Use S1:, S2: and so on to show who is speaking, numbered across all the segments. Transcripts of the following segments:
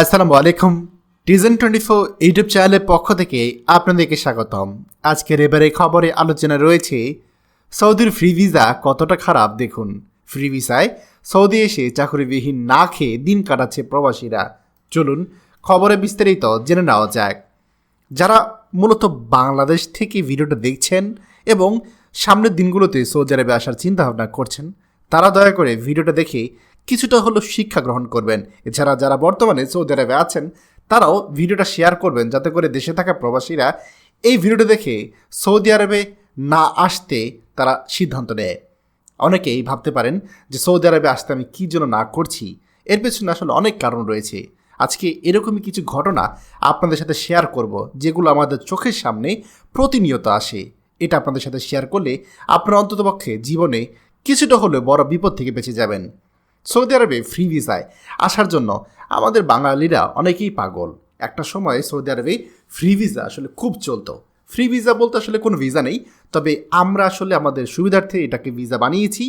S1: আসসালামু আলাইকুম টিজেন twenty four YouTube চ্যানেলের পক্ষ থেকে আপনাদেরকে স্বাগতম। আজকের এবারে খবরে আলোচনা রয়েছে, সৌদির ফ্রি ভিসা কতটা খারাপ দেখুন। ফ্রি ভিসায় সৌদি এসে চাকরিবিহীন না খেয়ে দিন কাটাচ্ছে প্রবাসীরা। চলুন খবরে বিস্তারিত জেনে নেওয়া যাক। যারা মূলত বাংলাদেশ থেকে ভিডিওটা দেখছেন এবং সামনের দিনগুলোতে সৌদি আরবে আসার চিন্তাভাবনা করছেন, তারা দয়া করে ভিডিওটা দেখে কিছুটা হলেও শিক্ষা গ্রহণ করবেন। এছাড়া যারা বর্তমানে সৌদি আরবে আছেন, তারাও ভিডিওটা শেয়ার করবেন যাতে করে দেশে থাকা প্রবাসীরা এই ভিডিওটা দেখে সৌদি আরবে না আসতে তারা সিদ্ধান্ত নেয়। অনেকেই ভাবতে পারেন যে সৌদি আরবে আসতে আমি কী জন্য না করছি? এর পেছনে আসলে অনেক কারণ রয়েছে। আজকে এরকমই কিছু ঘটনা আপনাদের সাথে শেয়ার করব, যেগুলো আমাদের চোখের সামনে প্রতিনিয়ত আসে। এটা আপনাদের সাথে শেয়ার করলে আপনারা অন্ততপক্ষে জীবনে কিছুটা হলেও বড় বিপদ থেকে বেঁচে যাবেন। সৌদি আরবে ফ্রি ভিসায় আসার জন্য আমাদের বাঙালিরা অনেকেই পাগল। একটা সময় সৌদি আরবে ফ্রি ভিসা আসলে খুব চলতো। ফ্রি ভিসা বলতে আসলে কোনো ভিসা নেই, তবে আমরা আসলে আমাদের সুবিধার্থে এটাকে ভিসা বানিয়েছি।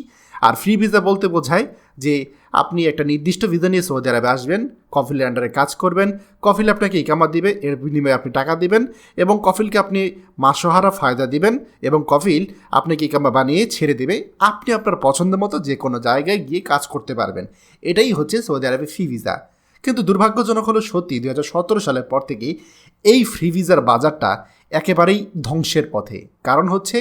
S1: আর ফ্রি ভিসা বলতে বোঝায় যে আপনি একটা নির্দিষ্ট ভিসা নিয়ে সৌদি আরবে আসবেন কফিলের আন্ডারে কাজ করবেন কফিল আপনাকে ইকামা দিবে, এর বিনিময়ে আপনি টাকা দিবেন এবং কফিলকে আপনি মাসহারা ফায়দা দিবেন এবং কফিল আপনাকে ইকামা বানিয়ে ছেড়ে দেবে। আপনি আপনার পছন্দ মতো যে কোনো জায়গায় গিয়ে কাজ করতে পারবেন। এটাই হচ্ছে সৌদি আরবে ফ্রি ভিসা কিন্তু দুর্ভাগ্যজনক হলো সত্যি দু হাজার সতেরো সালের পর থেকে এই ফ্রি ভিসার বাজারটা একেবারেই ধ্বংসের পথে। কারণ হচ্ছে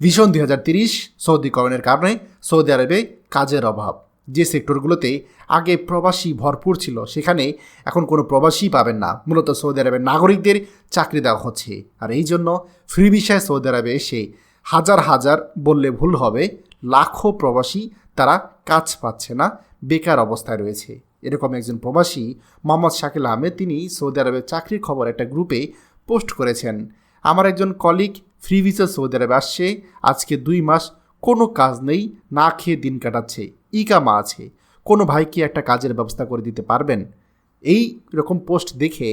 S1: ভীষণ দুই হাজার তিরিশ সৌদিকরণের কারণে সৌদি আরবে কাজের অভাব। যে সেক্টরগুলোতে আগে প্রবাসী ভরপুর ছিল, সেখানে এখন কোনো প্রবাসী পাবেন না। মূলত সৌদি আরবের নাগরিকদের চাকরি দেওয়া হচ্ছে। আর এই জন্য ফ্রি ভিসায় সৌদি আরবে এসে হাজার হাজার বললে ভুল হবে, লাখো প্রবাসী তারা কাজ পাচ্ছে না, বেকার অবস্থায় রয়েছে। এরকম একজন প্রবাসী, মোহাম্মদ শাকিল আহমেদ, তিনি সৌদি আরবের চাকরির খবর একটা গ্রুপে পোস্ট করেছেন। আমার একজন কলিগ ফ্রি ভিসা সৌদি আরবে আসছে, আজকে দুই মাস কোনো কাজ নেই, না খেয়ে দিন কাটাচ্ছে। ইকামা আছে। কোনো ভাই কি একটা কাজের ব্যবস্থা করে দিতে পারবেন? এই রকম পোস্ট দেখে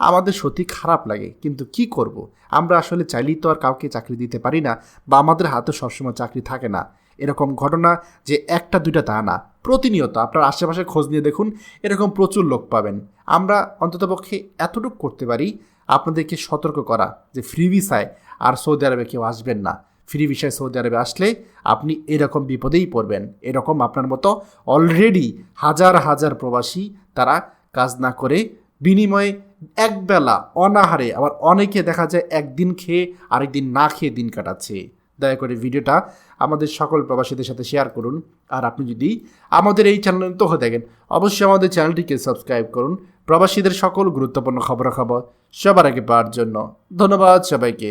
S1: আমাদের সত্যি খারাপ লাগে, কিন্তু কি করব। আমরা আসলে চাইলেই তো আর কাউকে চাকরি দিতে পারি না, বা আমাদের হাতে সবসময় চাকরি থাকে না। এরকম ঘটনা যে একটা, দুইটা তা না। প্রতিনিয়ত আপনার আশেপাশে খোঁজ নিয়ে দেখুন, এরকম প্রচুর লোক পাবেন। আমরা অন্ততপক্ষে এতটুকু করতে পারি, আপনাদেরকে সতর্ক করা যে ফ্রি ভিসায় আর সৌদি আরবে কেউ আসবেন না। ফ্রি ভিসায় সৌদি আরবে আসলে আপনি এরকম বিপদেই পড়বেন। এরকম আপনার মতো অলরেডি হাজার হাজার প্রবাসী তারা কাজ না করে বিনিময়ে একবেলা অনাহারে আবার অনেকে দেখা যায় একদিন খেয়ে আরেকদিন না খেয়ে দিন কাটাচ্ছে। দয়া করে ভিডিওটা আমাদের সকল প্রবাসীদের সাথে শেয়ার করুন। আর আপনি যদি আমাদের এই চ্যানেল তো হয়ে থাকেন, অবশ্যই আমাদের চ্যানেলটিকে সাবস্ক্রাইব করুন। প্রবাসীদের সকল গুরুত্বপূর্ণ খবরাখবর সবার আগে পাওয়ার জন্য। ধন্যবাদ সবাইকে।